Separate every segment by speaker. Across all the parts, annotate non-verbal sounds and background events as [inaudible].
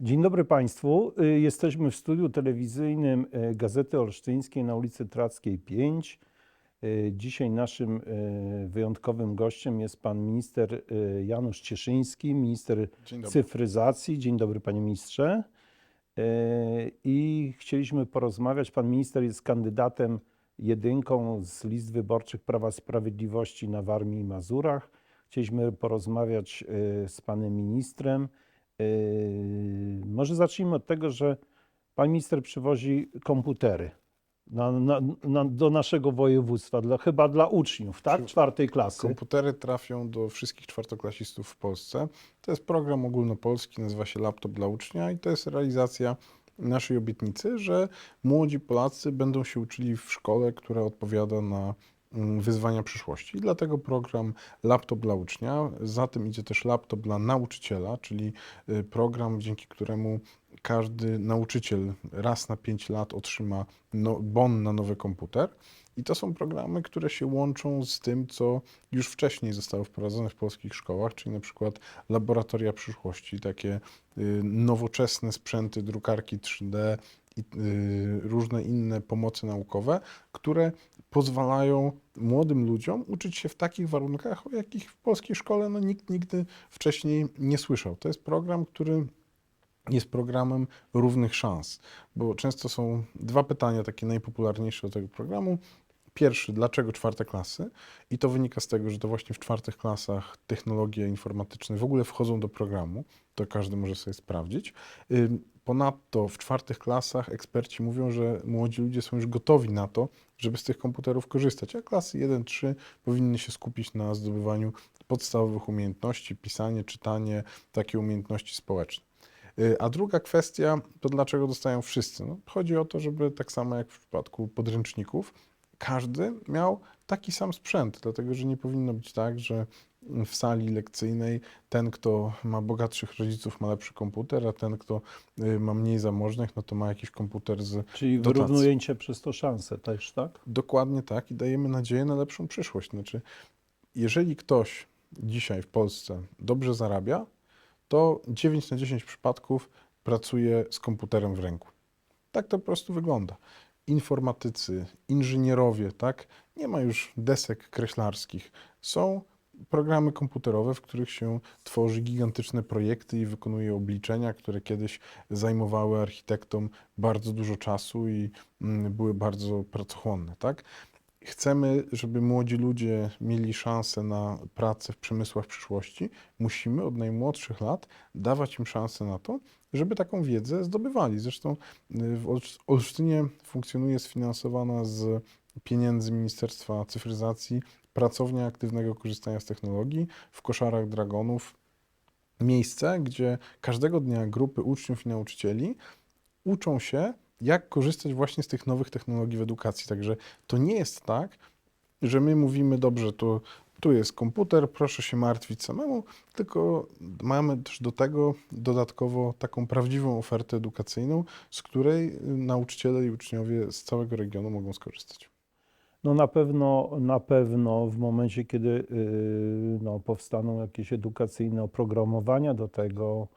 Speaker 1: Dzień dobry Państwu. Y, Jesteśmy w studiu telewizyjnym y, Gazety Olsztyńskiej na ulicy Trackiej 5. Y, Dzisiaj naszym wyjątkowym gościem jest pan minister Janusz Cieszyński, minister
Speaker 2: Dzień
Speaker 1: cyfryzacji. Dzień dobry panie ministrze. I chcieliśmy porozmawiać. Pan minister jest kandydatem jedynką z list wyborczych Prawa Sprawiedliwości na Warmii i Mazurach. Chcieliśmy porozmawiać z panem ministrem. Yy, Może zacznijmy od tego, że pan minister przywozi komputery na, na, na, do naszego województwa, dla, chyba dla uczniów, tak? Czwartej klasy.
Speaker 2: Komputery trafią do wszystkich czwartoklasistów w Polsce. To jest program ogólnopolski, nazywa się Laptop dla ucznia i to jest realizacja naszej obietnicy, że młodzi Polacy będą się uczyli w szkole, która odpowiada na wyzwania przyszłości. I dlatego program Laptop dla ucznia. Za tym idzie też laptop dla nauczyciela, czyli y, program, dzięki któremu każdy nauczyciel raz na 5 lat otrzyma no, bon na nowy komputer. I to są programy, które się łączą z tym, co już wcześniej zostało wprowadzone w polskich szkołach, czyli na przykład laboratoria przyszłości, takie y, nowoczesne sprzęty, drukarki 3D i y, różne inne pomocy naukowe, które pozwalają młodym ludziom uczyć się w takich warunkach, o jakich w polskiej szkole no, nikt nigdy wcześniej nie słyszał. To jest program, który jest programem równych szans, bo często są dwa pytania takie najpopularniejsze do tego programu. Pierwszy, dlaczego czwarte klasy? I to wynika z tego, że to właśnie w czwartych klasach technologie informatyczne w ogóle wchodzą do programu. To każdy może sobie sprawdzić. Ponadto w czwartych klasach eksperci mówią, że młodzi ludzie są już gotowi na to, żeby z tych komputerów korzystać, a klasy 1-3 powinny się skupić na zdobywaniu podstawowych umiejętności, pisanie, czytanie, takie umiejętności społeczne. Y, A druga kwestia to dlaczego dostają wszyscy. No, chodzi o to, żeby tak samo jak w przypadku podręczników, każdy miał taki sam sprzęt, dlatego że nie powinno być tak, że w sali lekcyjnej ten, kto ma bogatszych rodziców, ma lepszy komputer, a ten, kto y, ma mniej zamożnych, no to ma jakiś komputer z.
Speaker 1: Czyli
Speaker 2: dotacji.
Speaker 1: wyrównujecie przez to szanse też, tak?
Speaker 2: Dokładnie tak i dajemy nadzieję na lepszą przyszłość. Znaczy, jeżeli ktoś dzisiaj w Polsce dobrze zarabia, to 9 na 10 przypadków pracuje z komputerem w ręku. Tak to po prostu wygląda. Informatycy, inżynierowie, tak? Nie ma już desek kreślarskich. Są programy komputerowe, w których się tworzy gigantyczne projekty i wykonuje obliczenia, które kiedyś zajmowały architektom bardzo dużo czasu i mm, były bardzo pracochłonne, tak? Chcemy, żeby młodzi ludzie mieli szansę na pracę w przemysłach przyszłości, musimy od najmłodszych lat dawać im szansę na to, żeby taką wiedzę zdobywali. Zresztą y, w Olsz- Olsztynie funkcjonuje sfinansowana z pieniędzy Ministerstwa Cyfryzacji pracownia aktywnego korzystania z technologii w koszarach Dragonów. Miejsce, gdzie każdego dnia grupy uczniów i nauczycieli uczą się, jak korzystać właśnie z tych nowych technologii w edukacji. Także to nie jest tak, że my mówimy, dobrze, to tu jest komputer, proszę się martwić samemu, tylko mamy też do tego dodatkowo taką prawdziwą ofertę edukacyjną, z której nauczyciele i uczniowie z całego regionu mogą skorzystać.
Speaker 1: No na pewno, na pewno w momencie, kiedy yy, no, powstaną jakieś edukacyjne oprogramowania do tego,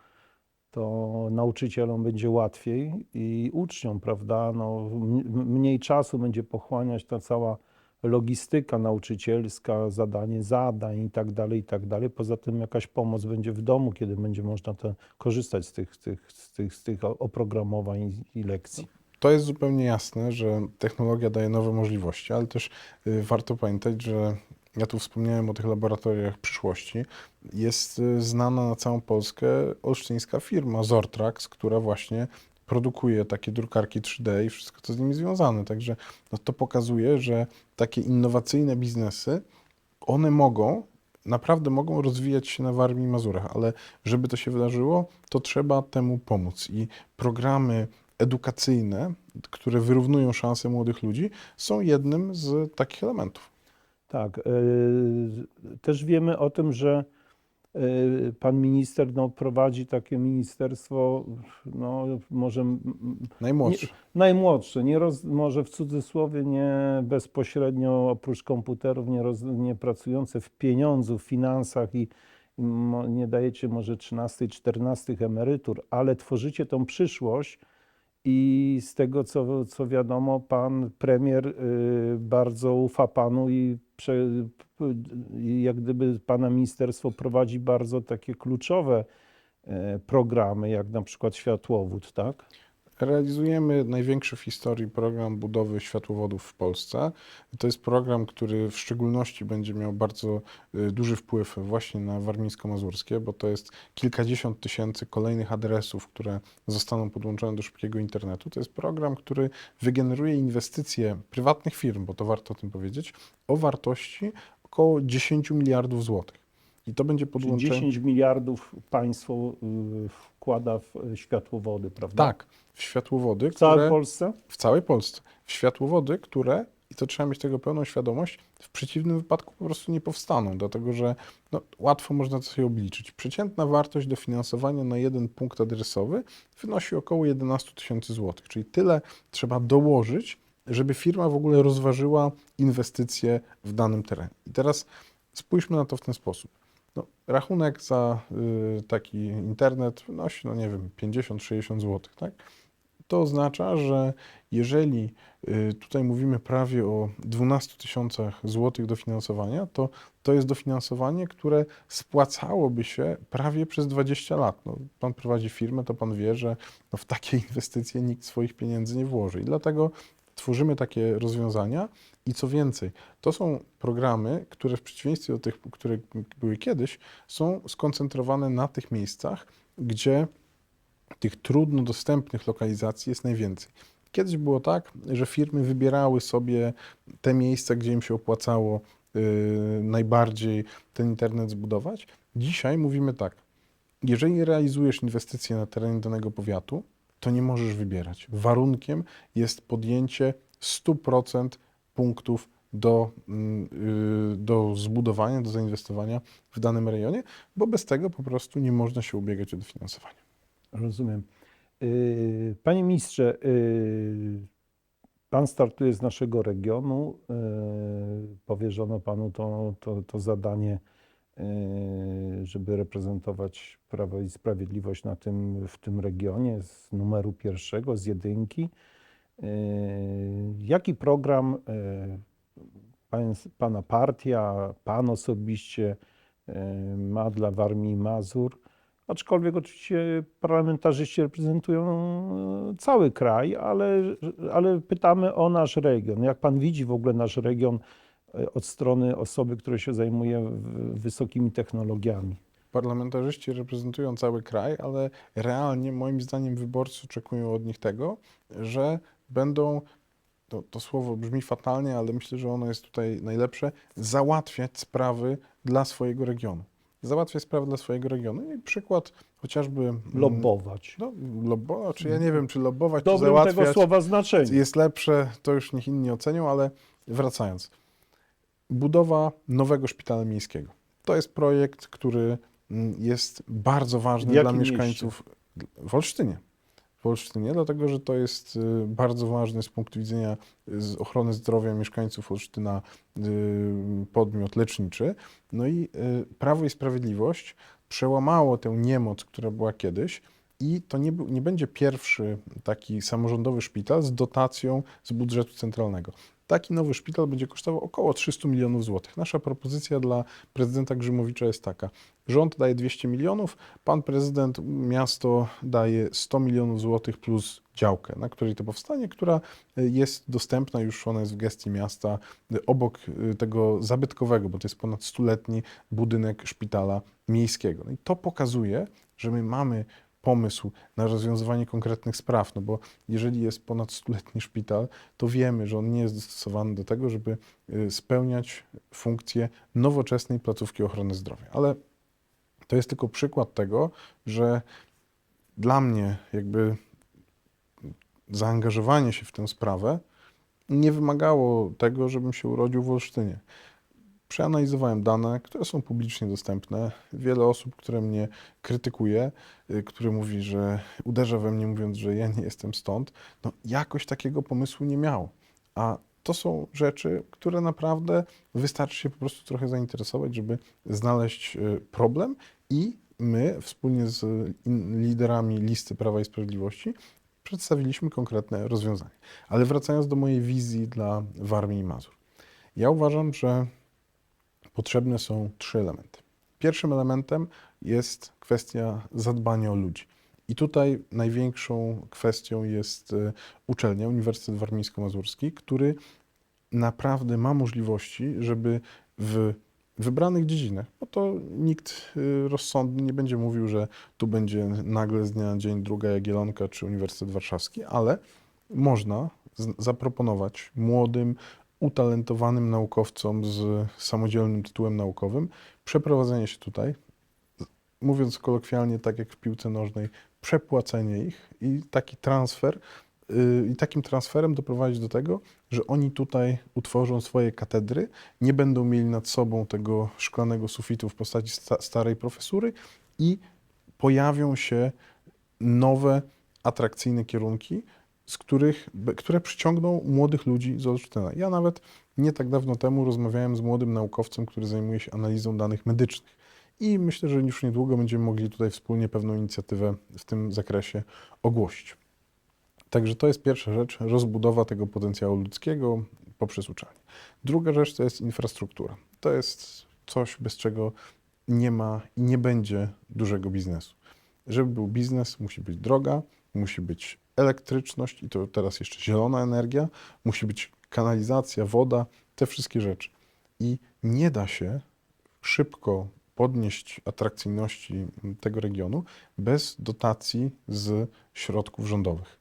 Speaker 1: to nauczycielom będzie łatwiej i uczniom, prawda? No, mniej czasu będzie pochłaniać ta cała logistyka nauczycielska, zadanie zadań i tak dalej, i tak dalej. Poza tym jakaś pomoc będzie w domu, kiedy będzie można te, korzystać z tych, tych, z tych, z tych oprogramowań i, i lekcji.
Speaker 2: To jest zupełnie jasne, że technologia daje nowe możliwości, ale też y, warto pamiętać, że ja tu wspomniałem o tych laboratoriach przyszłości. Jest y, znana na całą Polskę olsztyńska firma Zortrax, która właśnie produkuje takie drukarki 3D i wszystko, co z nimi związane. Także no, to pokazuje, że takie innowacyjne biznesy, one mogą, naprawdę mogą rozwijać się na Warmii i Mazurach, ale żeby to się wydarzyło, to trzeba temu pomóc. I programy edukacyjne, które wyrównują szanse młodych ludzi, są jednym z takich elementów.
Speaker 1: Tak. y, Też wiemy o tym, że y, pan minister no, prowadzi takie ministerstwo, no, może m-
Speaker 2: Najmłodszy.
Speaker 1: najmłodsze, nie roz, może w cudzysłowie nie bezpośrednio oprócz komputerów, nie, roz, nie pracujące w pieniądzu, w finansach i, mo- nie dajecie może 13, 14 emerytur, ale tworzycie tą przyszłość i z tego, co, co wiadomo, pan premier y, bardzo ufa panu i, prze, jak gdyby pana ministerstwo prowadzi bardzo takie kluczowe e, programy, jak na przykład światłowód, tak?
Speaker 2: Realizujemy największy w historii program budowy światłowodów w Polsce. To jest program, który w szczególności będzie miał bardzo y, duży wpływ właśnie na warmińsko-mazurskie, bo to jest kilkadziesiąt tysięcy kolejnych adresów, które zostaną podłączone do szybkiego internetu. To jest program, który wygeneruje inwestycje prywatnych firm, bo to warto o tym powiedzieć, o wartości około 10 miliardów złotych. I to będzie podłączenie.
Speaker 1: 10 miliardów państwo y, wkłada w e, światłowody, prawda?
Speaker 2: Tak, w światłowody,
Speaker 1: W całej
Speaker 2: które...
Speaker 1: Polsce?
Speaker 2: w całej Polsce w światłowody, które, i to trzeba mieć tego pełną świadomość, w przeciwnym wypadku po prostu nie powstaną, dlatego że no, łatwo można to sobie obliczyć. Przeciętna wartość dofinansowania na jeden punkt adresowy wynosi około 11 tysięcy złotych, czyli tyle trzeba dołożyć, żeby firma w ogóle rozważyła inwestycje w danym terenie. I teraz spójrzmy na to w ten sposób. No, rachunek za y, taki internet wynosi, no nie wiem, 50-60 zł, tak? To oznacza, że jeżeli y, tutaj mówimy prawie o 12 tysiącach złotych dofinansowania, to to jest dofinansowanie, które spłacałoby się prawie przez 20 lat. No, pan prowadzi firmę, to pan wie, że no, w takie [laughs] inwestycje nikt swoich pieniędzy nie włoży. I dlatego tworzymy takie rozwiązania i co więcej, to są programy, które w przeciwieństwie do tych, które były kiedyś, są skoncentrowane na tych miejscach, gdzie tych trudno dostępnych lokalizacji jest najwięcej. Kiedyś było tak, że firmy wybierały sobie te miejsca, gdzie im się opłacało yy, najbardziej ten internet zbudować. Dzisiaj mówimy tak, jeżeli realizujesz inwestycje na terenie danego powiatu, to nie możesz wybierać. Warunkiem jest podjęcie 100% punktów do, mm, yy, do zbudowania, do zainwestowania w danym rejonie, bo bez tego po prostu nie można się ubiegać o dofinansowanie.
Speaker 1: Rozumiem. Y, Panie ministrze, y, pan startuje z naszego regionu. y, Powierzono panu to, to, to zadanie, żeby reprezentować Prawo i Sprawiedliwość na tym, w tym regionie z numeru pierwszego, z jedynki. Jaki program pan, pana partia, pan osobiście ma dla Warmii Mazur? Aczkolwiek oczywiście parlamentarzyści reprezentują e, cały kraj, ale, ale pytamy o nasz region. Jak pan widzi w ogóle nasz region e, od strony osoby, która się zajmuje wysokimi technologiami?
Speaker 2: Parlamentarzyści reprezentują cały kraj, ale realnie moim zdaniem wyborcy oczekują od nich tego, że będą, to, to słowo brzmi fatalnie, ale myślę, że ono jest tutaj najlepsze, załatwiać sprawy dla swojego regionu. Załatwiać sprawy dla swojego regionu. I przykład chociażby... mm,
Speaker 1: Lobbować.
Speaker 2: No, lobbować, czy ja nie wiem, czy lobbować,
Speaker 1: W
Speaker 2: czy
Speaker 1: dobrym
Speaker 2: załatwiać
Speaker 1: tego słowa znaczeniu.
Speaker 2: jest lepsze, to już niech inni ocenią, ale wracając. Budowa nowego szpitala miejskiego. To jest projekt, który mm, jest bardzo ważny dla mieszkańców w Olsztynie. W Olsztynie, dlatego że to jest y, bardzo ważny z punktu widzenia y, ochrony zdrowia mieszkańców Olsztyna y, podmiot leczniczy. No i Prawo i Sprawiedliwość przełamało tę niemoc, która była kiedyś i to nie, nie będzie pierwszy taki samorządowy szpital z dotacją z budżetu centralnego. Taki nowy szpital będzie kosztował około 300 milionów złotych. Nasza propozycja dla prezydenta Grzymowicza jest taka. Rząd daje 200 milionów, pan prezydent, miasto daje 100 milionów złotych plus działkę, na której to powstanie, która y, jest dostępna już, ona jest w gestii miasta, y, obok y, tego zabytkowego, bo to jest ponad stuletni budynek szpitala miejskiego. No i to pokazuje, że my mamy pomysł na rozwiązywanie konkretnych spraw, no bo jeżeli jest ponad stuletni szpital, to wiemy, że on nie jest dostosowany do tego, żeby y, spełniać funkcję nowoczesnej placówki ochrony zdrowia. Ale to jest tylko przykład tego, że dla mnie jakby zaangażowanie się w tę sprawę nie wymagało tego, żebym się urodził w Olsztynie. Przeanalizowałem dane, które są publicznie dostępne. Wiele osób, które mnie krytykuje, y, które mówi, że uderza we mnie mówiąc, że ja nie jestem stąd, no jakoś takiego pomysłu nie miało. A to są rzeczy, które naprawdę wystarczy się po prostu trochę zainteresować, żeby znaleźć y, problem i my wspólnie z in- liderami listy Prawa i Sprawiedliwości przedstawiliśmy konkretne rozwiązanie. Ale wracając do mojej wizji dla Warmii i Mazur. Ja uważam, że potrzebne są trzy elementy. Pierwszym elementem jest kwestia zadbania o ludzi. I tutaj największą kwestią jest e, uczelnia, Uniwersytet Warmińsko-Mazurski, który naprawdę ma możliwości, żeby w wybranych dziedzinach, bo to nikt y, rozsądny nie będzie mówił, że tu będzie nagle z dnia na dzień druga Jagiellonka czy Uniwersytet Warszawski, ale można zaproponować młodym, utalentowanym naukowcom z samodzielnym tytułem naukowym. Przeprowadzenie się tutaj, mówiąc kolokwialnie, tak jak w piłce nożnej, przepłacenie ich i taki transfer, y, i takim transferem doprowadzić do tego, że oni tutaj utworzą swoje katedry, nie będą mieli nad sobą tego szklanego sufitu w postaci sta starej profesury i pojawią się nowe, atrakcyjne kierunki, z których, które przyciągną młodych ludzi z Olsztyna. Ja nawet nie tak dawno temu rozmawiałem z młodym naukowcem, który zajmuje się analizą danych medycznych. I myślę, że już niedługo będziemy mogli tutaj wspólnie pewną inicjatywę w tym zakresie ogłosić. Także to jest pierwsza rzecz, rozbudowa tego potencjału ludzkiego poprzez uczelnię. Druga rzecz to jest infrastruktura. To jest coś, bez czego nie ma i nie będzie dużego biznesu. Żeby był biznes, musi być droga, musi być elektryczność i to teraz jeszcze zielona energia, musi być kanalizacja, woda, te wszystkie rzeczy. I nie da się szybko podnieść atrakcyjności tego regionu bez dotacji z środków rządowych.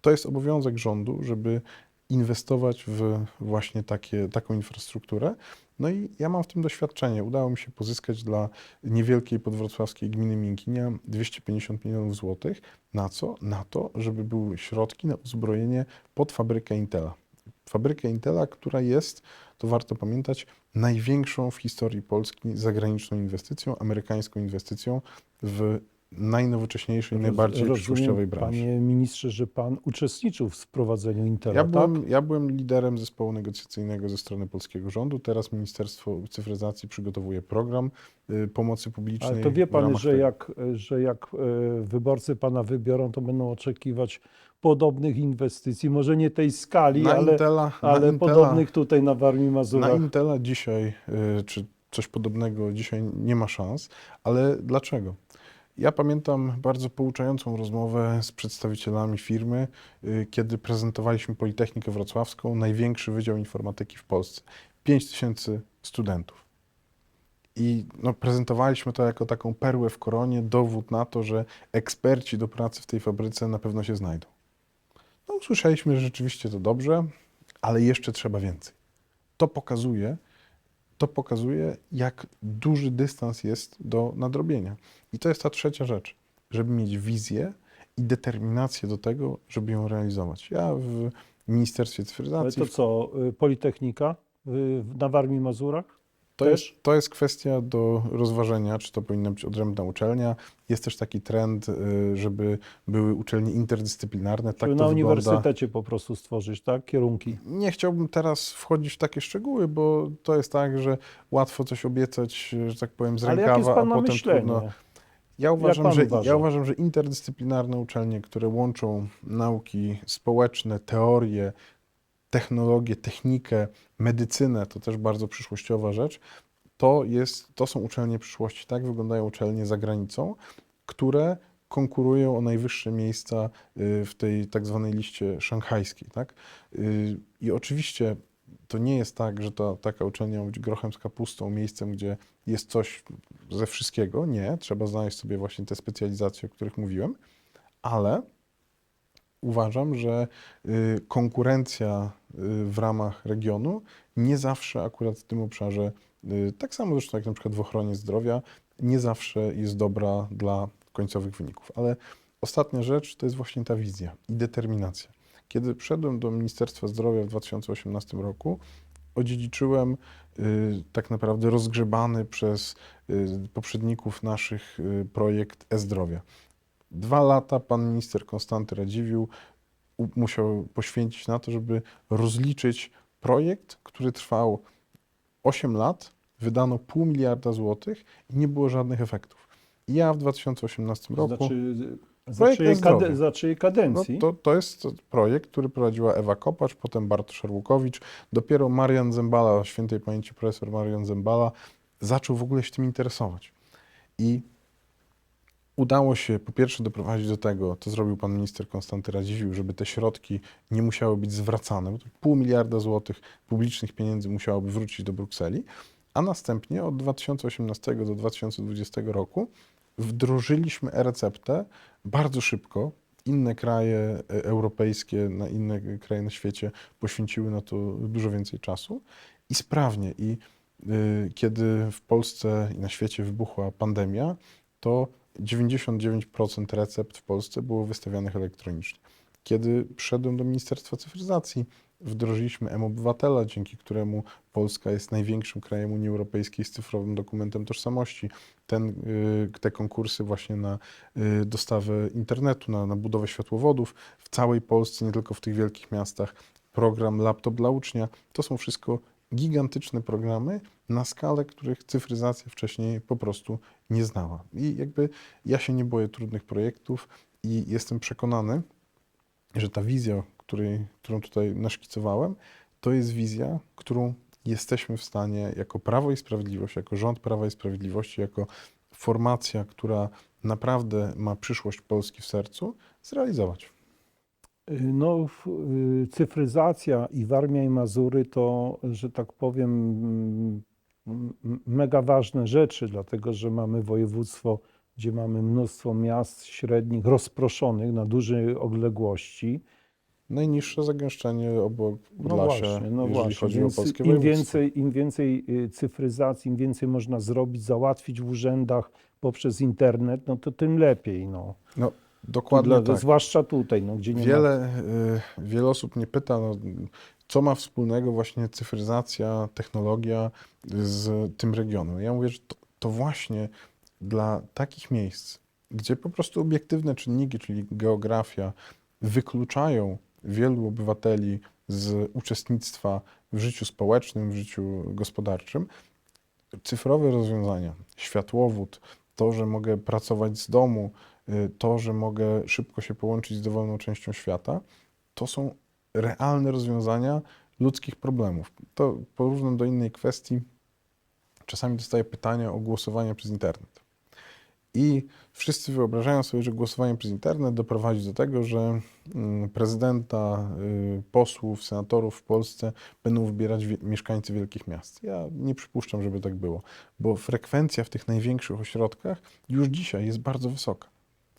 Speaker 2: To jest obowiązek rządu, żeby inwestować w właśnie takie, taką infrastrukturę. No i ja mam w tym doświadczenie. Udało mi się pozyskać dla niewielkiej podwrocławskiej gminy Miękinia 250 milionów złotych. Na co? Na to, żeby były środki na uzbrojenie pod fabrykę Intela. Fabrykę Intela, która jest, to warto pamiętać, największą w historii Polski zagraniczną inwestycją, amerykańską inwestycją w najnowocześniejszej, najbardziej
Speaker 1: Rozumiem,
Speaker 2: przyszłościowej branży.
Speaker 1: Panie ministrze, że pan uczestniczył w sprowadzeniu Intela,
Speaker 2: Ja
Speaker 1: tak?
Speaker 2: byłem, ja byłem liderem zespołu negocjacyjnego ze strony polskiego rządu. Teraz Ministerstwo Cyfryzacji przygotowuje program y, pomocy publicznej.
Speaker 1: Ale to wie pan, że
Speaker 2: tego.
Speaker 1: jak, że jak e, wyborcy pana wybiorą, to będą oczekiwać podobnych inwestycji, może nie tej skali,
Speaker 2: na
Speaker 1: ale,
Speaker 2: Intela,
Speaker 1: ale
Speaker 2: Intela,
Speaker 1: podobnych tutaj na Warmii i
Speaker 2: na
Speaker 1: Mazurach.
Speaker 2: Intela dzisiaj, y, czy coś podobnego dzisiaj nie ma szans, ale dlaczego? Ja pamiętam bardzo pouczającą rozmowę z przedstawicielami firmy, y, kiedy prezentowaliśmy Politechnikę Wrocławską, największy wydział informatyki w Polsce. 5 tysięcy studentów. I no, prezentowaliśmy to jako taką perłę w koronie, dowód na to, że eksperci do pracy w tej fabryce na pewno się znajdą. No, usłyszeliśmy, że rzeczywiście to dobrze, ale jeszcze trzeba więcej. To pokazuje, to pokazuje, jak duży dystans jest do nadrobienia. I to jest ta trzecia rzecz, żeby mieć wizję i determinację do tego, żeby ją realizować. Ja w Ministerstwie
Speaker 1: Ale
Speaker 2: Cyfryzacji
Speaker 1: to co, y, Politechnika y, na Warmii Mazurach?
Speaker 2: To
Speaker 1: też?
Speaker 2: jest, to jest kwestia do rozważenia, czy to powinna być odrębna uczelnia. Jest też taki trend, y, żeby były uczelnie interdyscyplinarne. Tak
Speaker 1: Żeby
Speaker 2: to
Speaker 1: na
Speaker 2: wygląda.
Speaker 1: uniwersytecie po prostu stworzyć, tak? Kierunki.
Speaker 2: Nie chciałbym teraz wchodzić w takie szczegóły, bo to jest tak, że łatwo coś obiecać, że tak powiem, z
Speaker 1: Ale
Speaker 2: rękawa,
Speaker 1: jakie jest
Speaker 2: a
Speaker 1: pana
Speaker 2: potem
Speaker 1: myślenie?
Speaker 2: trudno. Ja uważam,
Speaker 1: pan
Speaker 2: że,
Speaker 1: uważa?
Speaker 2: ja uważam, że interdyscyplinarne uczelnie, które łączą nauki społeczne, teorie, technologię, technikę, medycynę, to też bardzo przyszłościowa rzecz, to, jest, to są uczelnie przyszłości. Tak wyglądają uczelnie za granicą, które konkurują o najwyższe miejsca y, w tej tak zwanej liście szanghajskiej. Tak? Y, I oczywiście to nie jest tak, że to, taka uczelnia ma być grochem z kapustą, miejscem, gdzie jest coś ze wszystkiego. Nie, trzeba znaleźć sobie właśnie te specjalizacje, o których mówiłem, ale uważam, że y, konkurencja y, w ramach regionu nie zawsze akurat w tym obszarze, y, tak samo zresztą jak na przykład w ochronie zdrowia, nie zawsze jest dobra dla końcowych wyników. Ale ostatnia rzecz to jest właśnie ta wizja i determinacja. Kiedy przyszedłem do Ministerstwa Zdrowia w 2018 roku, odziedziczyłem tak naprawdę rozgrzebany przez poprzedników naszych projekt e-zdrowia. Dwa lata pan minister Konstanty Radziwiłł musiał poświęcić na to, żeby rozliczyć projekt, który trwał 8 lat, wydano pół miliarda złotych i nie było żadnych efektów. I ja w 2018 roku...
Speaker 1: Znaczy, za czyjej, kade, za czyjej
Speaker 2: No,
Speaker 1: kadencji?
Speaker 2: to, to jest projekt, który prowadziła Ewa Kopacz, potem Bartosz Arłukowicz. Dopiero Marian Zembala, świętej pamięci profesor Marian Zembala, zaczął w ogóle się tym interesować. I udało się po pierwsze doprowadzić do tego, to zrobił pan minister Konstanty Radziwiłł, żeby te środki nie musiały być zwracane, bo to pół miliarda złotych publicznych pieniędzy musiałoby wrócić do Brukseli, a następnie od 2018 do 2020 roku wdrożyliśmy e-receptę bardzo szybko. Inne kraje e, europejskie, na inne kraje na świecie poświęciły na to dużo więcej czasu i sprawnie. I y, kiedy w Polsce i na świecie wybuchła pandemia, to 99% recept w Polsce było wystawianych elektronicznie. Kiedy przyszedłem do Ministerstwa Cyfryzacji, wdrożyliśmy M-Obywatela, dzięki któremu Polska jest największym krajem Unii Europejskiej z cyfrowym dokumentem tożsamości. Ten, y, te konkursy właśnie na y, dostawę internetu, na, na budowę światłowodów w całej Polsce, nie tylko w tych wielkich miastach, program Laptop dla ucznia, to są wszystko gigantyczne programy na skalę, których cyfryzacja wcześniej po prostu nie znała. I jakby ja się nie boję trudnych projektów i jestem przekonany, że ta wizja, której, którą tutaj naszkicowałem, to jest wizja, którą jesteśmy w stanie jako Prawo i Sprawiedliwość, jako rząd Prawa i Sprawiedliwości, jako formacja, która naprawdę ma przyszłość Polski w sercu, zrealizować.
Speaker 1: No, y, cyfryzacja i Warmia i Mazury to, że tak powiem, mega ważne rzeczy, dlatego że mamy województwo, gdzie mamy mnóstwo miast średnich, rozproszonych na dużej odległości.
Speaker 2: Najniższe zagęszczenie obok
Speaker 1: No
Speaker 2: Podlasia,
Speaker 1: właśnie, no
Speaker 2: jeżeli
Speaker 1: właśnie.
Speaker 2: chodzi
Speaker 1: Więc
Speaker 2: o polskie
Speaker 1: im więcej, im więcej y, cyfryzacji, im więcej można zrobić, załatwić w urzędach poprzez internet, no to tym lepiej. No.
Speaker 2: No, dokładnie
Speaker 1: Dla,
Speaker 2: tak.
Speaker 1: Zwłaszcza tutaj, no, gdzie nie ma
Speaker 2: Wiele, y, wiele osób mnie pyta, no, co ma wspólnego właśnie cyfryzacja, technologia z tym regionem. Ja mówię, że to, to właśnie dla takich miejsc, gdzie po prostu obiektywne czynniki, czyli geografia, wykluczają wielu obywateli z uczestnictwa w życiu społecznym, w życiu gospodarczym, cyfrowe rozwiązania, światłowód, to, że mogę pracować z domu, y, to, że mogę szybko się połączyć z dowolną częścią świata, to są realne rozwiązania ludzkich problemów. To porównam do innej kwestii. Czasami dostaję pytania o głosowanie przez internet. I wszyscy wyobrażają sobie, że głosowanie przez internet doprowadzi do tego, że mm, prezydenta, y, posłów, senatorów w Polsce będą wybierać mieszkańcy wielkich miast. Ja nie przypuszczam, żeby tak było, bo frekwencja w tych największych ośrodkach już dzisiaj jest bardzo wysoka.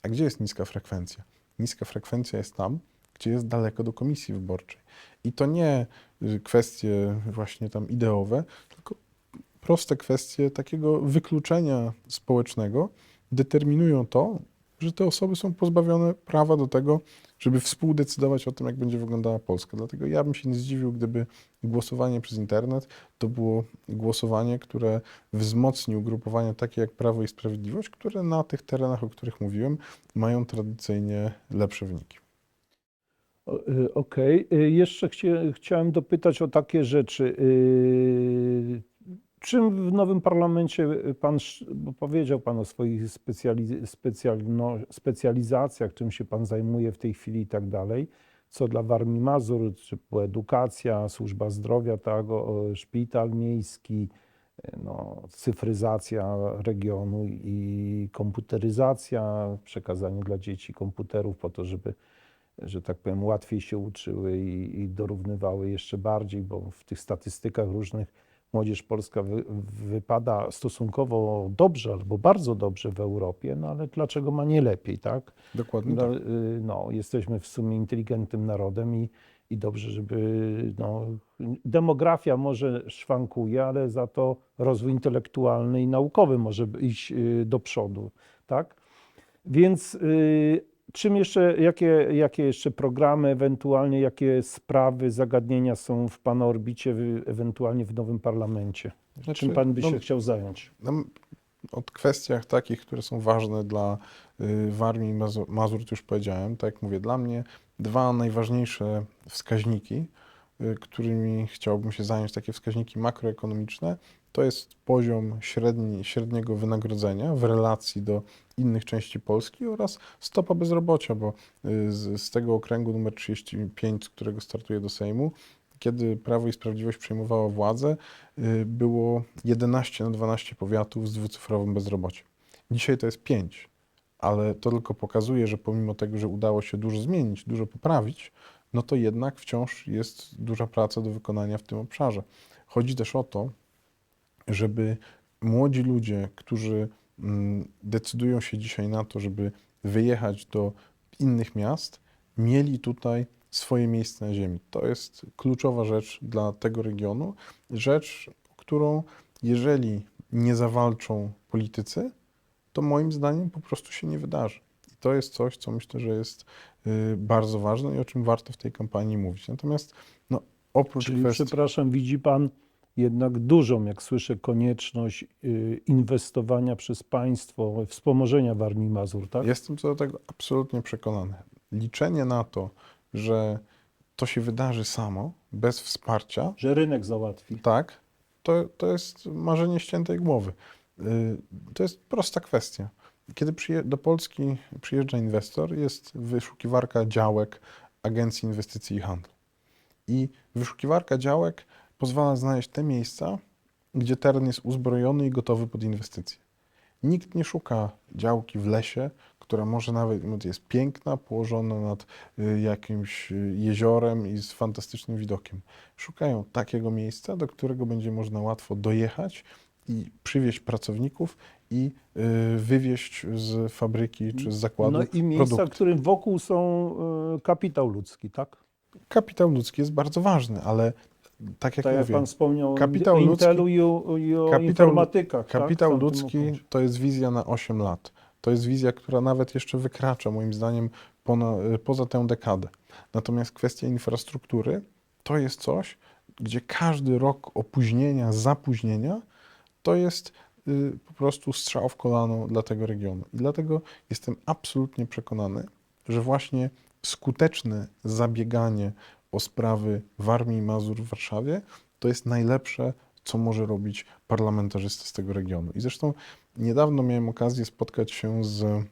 Speaker 2: A gdzie jest niska frekwencja? Niska frekwencja jest tam, gdzie jest daleko do komisji wyborczej. I to nie y, kwestie właśnie tam ideowe, tylko proste kwestie takiego wykluczenia społecznego determinują to, że te osoby są pozbawione prawa do tego, żeby współdecydować o tym, jak będzie wyglądała Polska. Dlatego ja bym się nie zdziwił, gdyby głosowanie przez internet to było głosowanie, które wzmocni ugrupowania takie jak Prawo i Sprawiedliwość, które na tych terenach, o których mówiłem, mają tradycyjnie lepsze wyniki.
Speaker 1: Y, Okej. Y, Jeszcze chcie, chciałem dopytać o takie rzeczy. Y, Czym w nowym parlamencie pan, sz- bo powiedział pan o swoich specjali, specjalno, specjalizacjach, czym się pan zajmuje w tej chwili i tak dalej, co dla Warmii Mazur, czy edukacja, służba zdrowia, tak, szpital miejski, y, no, cyfryzacja regionu i komputeryzacja, przekazanie dla dzieci komputerów po to, żeby że tak powiem, łatwiej się uczyły i, i dorównywały jeszcze bardziej, bo w tych statystykach różnych młodzież polska wy, wypada stosunkowo dobrze albo bardzo dobrze w Europie, no ale dlaczego ma nie lepiej, tak?
Speaker 2: Dokładnie
Speaker 1: No,
Speaker 2: tak.
Speaker 1: y, no, jesteśmy w sumie inteligentnym narodem i, i dobrze, żeby no, demografia może szwankuje, ale za to rozwój intelektualny i naukowy może iść y, do przodu, tak? Więc y, czym jeszcze, jakie, jakie jeszcze programy, ewentualnie jakie sprawy, zagadnienia są w Pana orbicie, ewentualnie w nowym parlamencie?
Speaker 2: Znaczy,
Speaker 1: Czym Pan by
Speaker 2: no,
Speaker 1: się chciał zająć?
Speaker 2: Nam od kwestiach takich, które są ważne dla y, Warmii i Mazu- Mazur, to już powiedziałem. Tak jak mówię, dla mnie dwa najważniejsze wskaźniki którymi chciałbym się zająć, takie wskaźniki makroekonomiczne, to jest poziom średni, średniego wynagrodzenia w relacji do innych części Polski oraz stopa bezrobocia, bo y, z, z tego okręgu numer 35, z którego startuję do Sejmu, kiedy Prawo i Sprawiedliwość przejmowało władzę, y, było 11 na 12 powiatów z dwucyfrowym bezrobociem. Dzisiaj to jest 5, ale to tylko pokazuje, że pomimo tego, że udało się dużo zmienić, dużo poprawić, no to jednak wciąż jest duża praca do wykonania w tym obszarze. Chodzi też o to, żeby młodzi ludzie, którzy mm, decydują się dzisiaj na to, żeby wyjechać do innych miast, mieli tutaj swoje miejsce na ziemi. To jest kluczowa rzecz dla tego regionu, rzecz, którą jeżeli nie zawalczą politycy, to moim zdaniem po prostu się nie wydarzy. To jest coś, co myślę, że jest y, bardzo ważne i o czym warto w tej kampanii mówić. Natomiast no, oprócz
Speaker 1: Czyli,
Speaker 2: kwestii...
Speaker 1: przepraszam, widzi Pan jednak dużą, jak słyszę, konieczność y, inwestowania przez państwo, wspomożenia Warmii i Mazur, tak?
Speaker 2: Jestem co do tego absolutnie przekonany. Liczenie na to, że to się wydarzy samo, bez wsparcia,
Speaker 1: Że rynek załatwi.
Speaker 2: tak, to, to jest marzenie ściętej głowy. Y, To jest prosta kwestia. Kiedy do Polski przyjeżdża inwestor, jest wyszukiwarka działek Agencji Inwestycji i Handlu. I wyszukiwarka działek pozwala znaleźć te miejsca, gdzie teren jest uzbrojony i gotowy pod inwestycje. Nikt nie szuka działki w lesie, która może nawet jest piękna, położona nad y, jakimś y, jeziorem i z fantastycznym widokiem. Szukają takiego miejsca, do którego będzie można łatwo dojechać i przywieźć pracowników i y, wywieźć z fabryki czy z zakładu
Speaker 1: No i miejsca,
Speaker 2: produkty.
Speaker 1: którym wokół są y, kapitał ludzki, tak?
Speaker 2: Kapitał ludzki jest bardzo ważny, ale tak jak
Speaker 1: tak jak
Speaker 2: mówię,
Speaker 1: Pan wspomniał
Speaker 2: kapitał
Speaker 1: o
Speaker 2: ludzki-
Speaker 1: Intelu i o, i o
Speaker 2: kapitał-
Speaker 1: informatykach. tak?
Speaker 2: Kapitał
Speaker 1: tamtym
Speaker 2: ludzki to jest wizja na 8 lat. To jest wizja, która nawet jeszcze wykracza, moim zdaniem, pona, poza tę dekadę. Natomiast kwestia infrastruktury to jest coś, gdzie każdy rok opóźnienia, zapóźnienia to jest y, po prostu strzał w kolano dla tego regionu. I dlatego jestem absolutnie przekonany, że właśnie skuteczne zabieganie o sprawy Warmii i Mazur w Warszawie to jest najlepsze, co może robić parlamentarzysta z tego regionu. I zresztą niedawno miałem okazję spotkać się z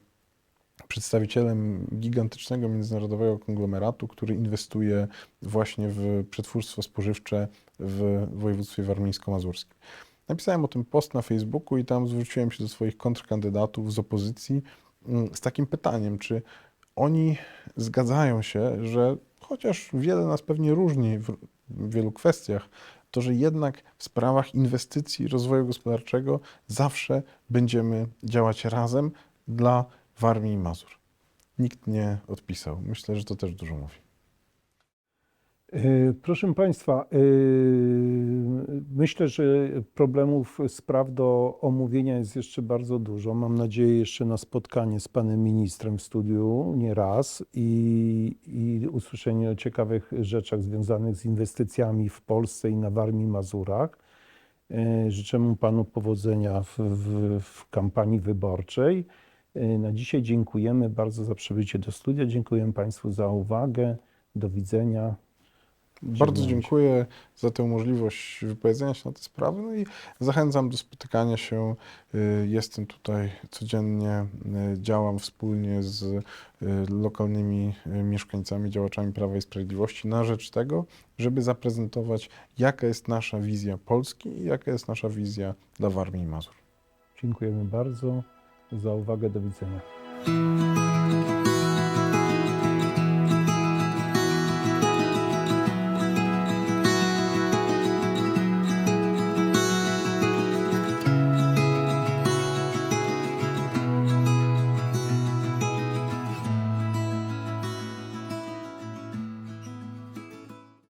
Speaker 2: przedstawicielem gigantycznego międzynarodowego konglomeratu, który inwestuje właśnie w przetwórstwo spożywcze w województwie warmińsko-mazurskim. Napisałem o tym post na Facebooku i tam zwróciłem się do swoich kontrkandydatów z opozycji mm, z takim pytaniem, czy oni zgadzają się, że chociaż wiele nas pewnie różni w wielu kwestiach, to że jednak w sprawach inwestycji, rozwoju gospodarczego zawsze będziemy działać razem dla Warmii i Mazur. Nikt nie odpisał. Myślę, że to też dużo mówi.
Speaker 1: Y, Proszę Państwa, y, myślę, że problemów, spraw do omówienia jest jeszcze bardzo dużo. Mam nadzieję jeszcze na spotkanie z Panem Ministrem w studiu nie raz i, i usłyszenie o ciekawych rzeczach związanych z inwestycjami w Polsce i na Warmii Mazurach. Y, Życzę mu Panu powodzenia w, w, w kampanii wyborczej. Na dzisiaj dziękujemy bardzo za przybycie do studia. Dziękujemy Państwu za uwagę. Do widzenia.
Speaker 2: Bardzo
Speaker 1: Dziękuję.
Speaker 2: za tę możliwość wypowiedzenia się na te sprawy no i zachęcam do spotykania się. Y, Jestem tutaj codziennie, y, działam wspólnie z y, lokalnymi mieszkańcami, działaczami Prawa i Sprawiedliwości na rzecz tego, żeby zaprezentować, jaka jest nasza wizja Polski i jaka jest nasza wizja dla Warmii i Mazur.
Speaker 1: Dziękujemy bardzo za uwagę. Do widzenia.